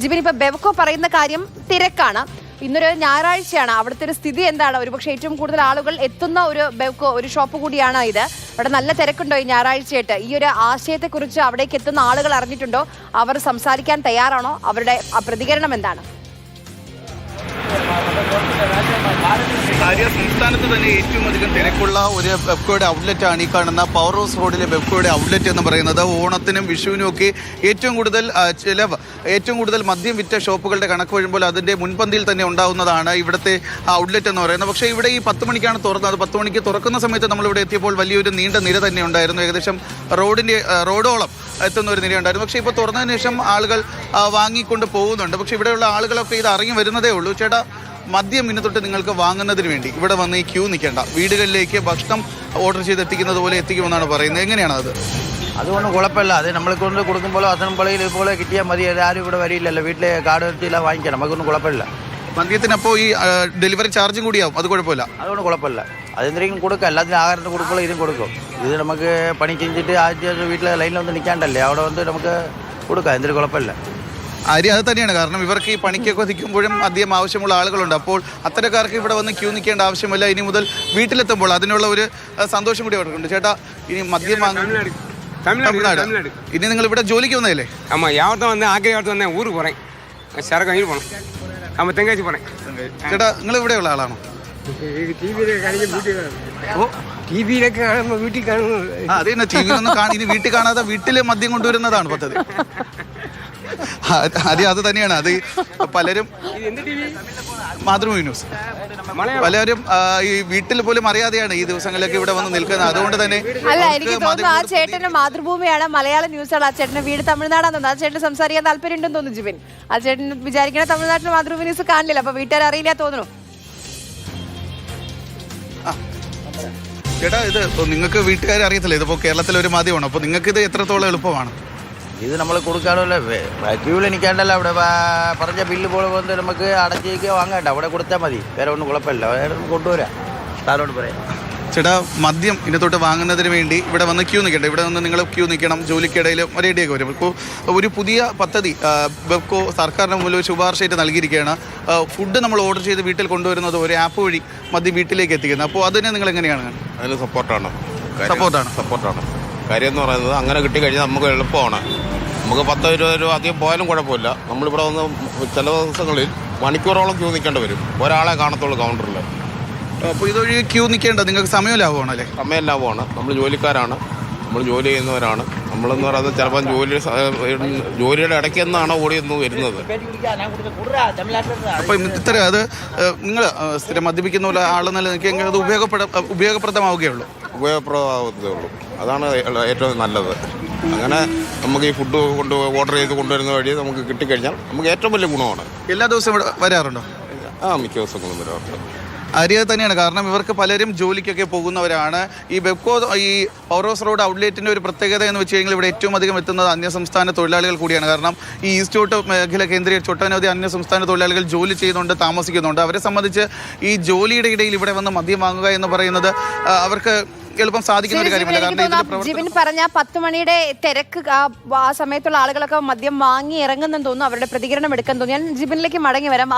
ജിബിൻ ഇപ്പൊ ബെവ്കോ പറയുന്ന കാര്യം തിരക്കാണ്. ഇന്നൊരു ഞായറാഴ്ചയാണ്. അവിടുത്തെ ഒരു സ്ഥിതി എന്താണ്? ഒരുപക്ഷെ ഏറ്റവും കൂടുതൽ ആളുകൾ എത്തുന്ന ഒരു ബെവ്കോ ഒരു ഷോപ്പ് കൂടിയാണ് ഇത്. അവിടെ നല്ല തിരക്കുണ്ടോ ഈ ഞായറാഴ്ചയായിട്ട്? ഈ ഒരു ആശയത്തെക്കുറിച്ച് അവിടേക്ക് എത്തുന്ന ആളുകൾ അറിഞ്ഞിട്ടുണ്ടോ? അവർ സംസാരിക്കാൻ തയ്യാറാണോ? അവരുടെ പ്രതികരണം എന്താണ്? ആര്യ സംസ്ഥാനത്ത് തന്നെ ഏറ്റവും അധികം തിരക്കുള്ള ഒരു ബെബ്കോയുടെ ഔട്ട്ലെറ്റ് ആണ് ഈ കാണുന്ന പവർ ഹൗസ് റോഡിലെ ബെബ്കോയുടെ ഔട്ട്ലെറ്റ് എന്ന് പറയുന്നത്. ഓണത്തിനും വിഷുവിനും ഒക്കെ ഏറ്റവും കൂടുതൽ ചിലവ് ഏറ്റവും കൂടുതൽ മദ്യം വിറ്റ ഷോപ്പുകളുടെ കണക്ക് വരുമ്പോൾ അതിന്റെ മുൻപന്തിയിൽ തന്നെ ഉണ്ടാവുന്നതാണ് ഇവിടുത്തെ ഔട്ട്ലെറ്റ് എന്ന് പറയുന്നത്. പക്ഷേ ഇവിടെ ഈ പത്ത് മണിക്കാണ് തുറന്നത്. പത്ത് മണിക്ക് തുറക്കുന്ന സമയത്ത് നമ്മളിവിടെ എത്തിയപ്പോൾ വലിയൊരു നീണ്ട നിര തന്നെ ഉണ്ടായിരുന്നു. ഏകദേശം റോഡിന്റെ റോഡോളം എത്തുന്ന ഒരു നിരയുണ്ടായിരുന്നു. പക്ഷേ ഇപ്പോൾ തുറന്നതിന് ശേഷം ആളുകൾ വാങ്ങിക്കൊണ്ട് പോകുന്നുണ്ട്. പക്ഷേ ഇവിടെയുള്ള ആളുകളൊക്കെ ഇത് അറിഞ്ഞു വരുന്നതേ ഉള്ളൂ. ചേട്ടാ മദ്യം ഇന്ന് തൊട്ട് നിങ്ങൾക്ക് വാങ്ങുന്നതിന് വേണ്ടി. ഇവിടെ വന്ന് ഈ ക്യൂ നിൽക്കേണ്ട. വീടുകളിലേക്ക് ഭക്ഷണം ഓർഡർ ചെയ്ത് എത്തിക്കുന്നത് പോലെ എത്തിക്കുമെന്നാണ് പറയുന്നത്. എങ്ങനെയാണ് അത്? അതുകൊണ്ട് കുഴപ്പമില്ല. അത് നമ്മൾ കൊണ്ട് കൊടുക്കുമ്പോഴോ അസംബ്ലിയിൽ ഇതുപോലെ കിട്ടിയാൽ മതി. ആരും ഇവിടെ വരില്ലല്ലോ. വീട്ടിലെ കാർഡ് എടുത്തില്ല വാങ്ങിക്കണം. നമുക്കൊന്നും കുഴപ്പമില്ല. മദ്യത്തിനപ്പോൾ ഈ ഡെലിവറി ചാർജും കൂടിയാവും അത് കുഴപ്പമില്ല. അതുകൊണ്ട് കുഴപ്പമില്ല. അതെന്തെങ്കിലും കൊടുക്കാം. എല്ലാത്തിനും ആഹാരത്തിന് കൊടുക്കുമ്പോൾ ഇതും കൊടുക്കും. ഇത് നമുക്ക് പണി ചെഞ്ചിട്ട് ആദ്യം വീട്ടിലെ ലൈനിൽ വന്ന് നിൽക്കാണ്ടല്ലേ? അവിടെ വന്ന് നമുക്ക് കൊടുക്കാം. എന്തൊരു കുഴപ്പമില്ല. അരി അത് തന്നെയാണ്. കാരണം ഇവർക്ക് ഈ പണിക്കൊക്കെ നിൽക്കുമ്പോഴും അധികം ആവശ്യമുള്ള ആളുകളുണ്ട്. അപ്പോൾ അത്തരക്കാർക്ക് ഇവിടെ വന്ന് ക്യൂ നിൽക്കേണ്ട ആവശ്യമില്ല. ഇനി മുതൽ വീട്ടിലെത്തുമ്പോൾ അതിനുള്ള ഒരു സന്തോഷം കൂടി അവർക്കുണ്ട്. ചേട്ടാ ഇനി മദ്യം തമിഴ്നാട് ഇനി നിങ്ങൾ ഇവിടെ ജോലിക്ക് വന്നതല്ലേ? അമ്മ യാവത്തെ വന്ന് ആഗ്രഹം യാവത്തെ വന്നേ ഊര് പോറേ ശരക്ക് പോണം. ആമാ തെങ്കാശി പോറേ ചേട്ടാ നിങ്ങൾ ഇവിടെയുള്ള ആളാണോ? ടിവിയിലൊക്കെ കാണുമ്പോൾ വീട്ടിൽ കാണുന്നു അതെ ടി വി ഒന്നും കാണി വീട്ടിൽ കാണാതെ വീട്ടിലെ മദ്യം കൊണ്ടുവരുന്നതാണ് പദ്ധതി. അത് അത് തന്നെയാണ്. അത് പലരും മാതൃഭൂമി ന്യൂസ്. പലരും ഈ വീട്ടിൽ പോലും അറിയാതെയാണ് ഈ ദിവസങ്ങളിലൊക്കെ ഇവിടെ വന്ന് നിൽക്കുന്നത്. അതുകൊണ്ട് തന്നെ അല്ല എനിക്ക് തോന്നുന്നു ആ ചേട്ടന്റെ മാതൃഭൂമിയാണ് മലയാള ന്യൂസുകൾ. ആ ചേട്ടന്റെ വീട് തമിഴ്നാടാണ് ആ ചേട്ടന് സംസാരിക്കാൻ താല്പര്യം തോന്നുന്നു ജിബിൻ. ആ ചേട്ടൻ വിചാരിക്കണ തമിഴ്നാട്ടിൽ മാതൃഭൂമി ന്യൂസ് കാണില്ല. അപ്പൊ വീട്ടുകാർ അറിയില്ല തോന്നുന്നു. ചേട്ടാ ഇത് നിങ്ങൾക്ക് വീട്ടുകാരെ അറിയത്തില്ല. ഇതിപ്പോ കേരളത്തിലെ ഒരു മാധ്യമമാണ്. അപ്പൊ നിങ്ങൾക്ക് ഇത് എത്രത്തോളം എളുപ്പമാണ്? ഇത് നമ്മൾ കൊടുക്കാനല്ല ക്യൂവിൽ നിൽക്കാണ്ടല്ല അവിടെ വാ- പറഞ്ഞ ബില്ല് പോലെ വന്ന് നമുക്ക് അടച്ചേക്കോ വാങ്ങണ്ട. അവിടെ കൊടുത്താൽ മതി. വേറെ ഒന്നും കുഴപ്പമില്ല. വേറെ കൊണ്ടുവരാം. സാറോട് പറയാം. ചേട്ടാ മദ്യം ഇതിനകത്തോട്ട് വാങ്ങുന്നതിന് വേണ്ടി ഇവിടെ വന്ന് ക്യൂ നിൽക്കണ്ട ഇവിടെ വന്ന് നിങ്ങൾ ക്യൂ നിൽക്കണം ജോലിക്കിടയിൽ റെഡിയൊക്കെ വരും. ഇപ്പോൾ ഒരു പുതിയ പദ്ധതി ബെബ്കോ സർക്കാരിന് മുമ്പിൽ ഒരു ശുപാർശയായിട്ട് നൽകിയിരിക്കുകയാണ്. ഫുഡ് നമ്മൾ ഓർഡർ ചെയ്ത് വീട്ടിൽ കൊണ്ടുവരുന്നത് ഒരു ആപ്പ് വഴി മദ്യം വീട്ടിലേക്ക് എത്തിക്കുന്നത്. അപ്പോൾ അതിനെ നിങ്ങൾ എങ്ങനെയാണ് അതിൽ അതിന് സപ്പോർട്ടാണ് സപ്പോർട്ടാണ്. സപ്പോർട്ടാണ് കാര്യം എന്ന് പറയുന്നത് അങ്ങനെ കിട്ടിക്കഴിഞ്ഞാൽ നമുക്ക് എളുപ്പമാണ്. നമുക്ക് പത്തോ ഇരുപത് രൂപ അധികം പോയാലും കുഴപ്പമില്ല. നമ്മളിവിടെ വന്ന് ചില ദിവസങ്ങളിൽ മണിക്കൂറോളം ക്യൂ നിൽക്കേണ്ടി വരും. ഒരാളെ കാണത്തുള്ളൂ കൗണ്ടറിൽ അപ്പോൾ ഇതൊഴി ക്യൂ നിൽക്കേണ്ടത് നിങ്ങൾക്ക് സമയം ലാഭമാണ് അല്ലേ സമയം ലാഭമാണ്. നമ്മൾ ജോലിക്കാരാണ്. നമ്മൾ ജോലി ചെയ്യുന്നവരാണ്. നമ്മളെന്ന് പറയുന്നത് ചിലപ്പം ജോലി ജോലിയുടെ ഇടയ്ക്ക് നിന്നാണ് ഒന്ന് വരുന്നത്. അപ്പം ഇത്ര അത് നിങ്ങൾ സ്ഥിരം മദ്യപിക്കുന്ന പോലെ ആൾ ആളെന്ന നിൽക്കുമെങ്കിൽ അത് ഉപയോഗപ്പെട ഉപയോഗപ്രദമാവുകയുള്ളൂ. ഉപയോഗപ്രദമാവത്തേ ഉള്ളൂ അതാണ് ഏറ്റവും നല്ലത്. അങ്ങനെ നമുക്ക് ഈ ഫുഡ് കൊണ്ട് ഓർഡർ ചെയ്ത് കൊണ്ടുവരുന്ന വഴി നമുക്ക് കിട്ടിക്കഴിഞ്ഞാൽ നമുക്ക് ഏറ്റവും വലിയ ഗുണമാണ്. എല്ലാ ദിവസവും ഇവിടെ വരാറുണ്ടോ? ആ മിക്ക ദിവസങ്ങളും വരാറുണ്ട്. അരിയത് തന്നെയാണ്. കാരണം ഇവർക്ക് പലരും ജോലിക്കൊക്കെ പോകുന്നവരാണ്. ഈ ബെബ്കോ ഈ പൗറോസ് റോഡ് ഔട്ട്ലെറ്റിന്റെ ഒരു പ്രത്യേകത എന്ന് വെച്ച് കഴിഞ്ഞാൽ ഇവിടെ ഏറ്റവും അധികം എത്തുന്നത് അന്യസംസ്ഥാന തൊഴിലാളികൾ കൂടിയാണ്. കാരണം ഈ ഈസ്റ്റോട്ട് മേഖല കേന്ദ്രീകരിച്ച് ഒട്ടനവധി അന്യസംസ്ഥാന തൊഴിലാളികൾ ജോലി ചെയ്യുന്നുണ്ട് താമസിക്കുന്നുണ്ട്. അവരെ സംബന്ധിച്ച് ഈ ജോലിയുടെ ഇടയിൽ ഇവിടെ വന്ന് മദ്യം വാങ്ങുക എന്ന് പറയുന്നത് അവർക്ക് എളുപ്പം സാധിക്കുന്ന ഒരു കാര്യമല്ല. കാരണം ജിബിൻ പറഞ്ഞ പത്ത് മണിയുടെ തിരക്ക് ആ സമയത്തുള്ള ആളുകളൊക്കെ മദ്യം വാങ്ങി ഇറങ്ങുന്നെന്ന് തോന്നുന്നു അവരുടെ പ്രതികരണം എടുക്കാൻ തോന്നുന്നു. ഞാൻ ജിബിനിലേക്ക് മടങ്ങി വരാം.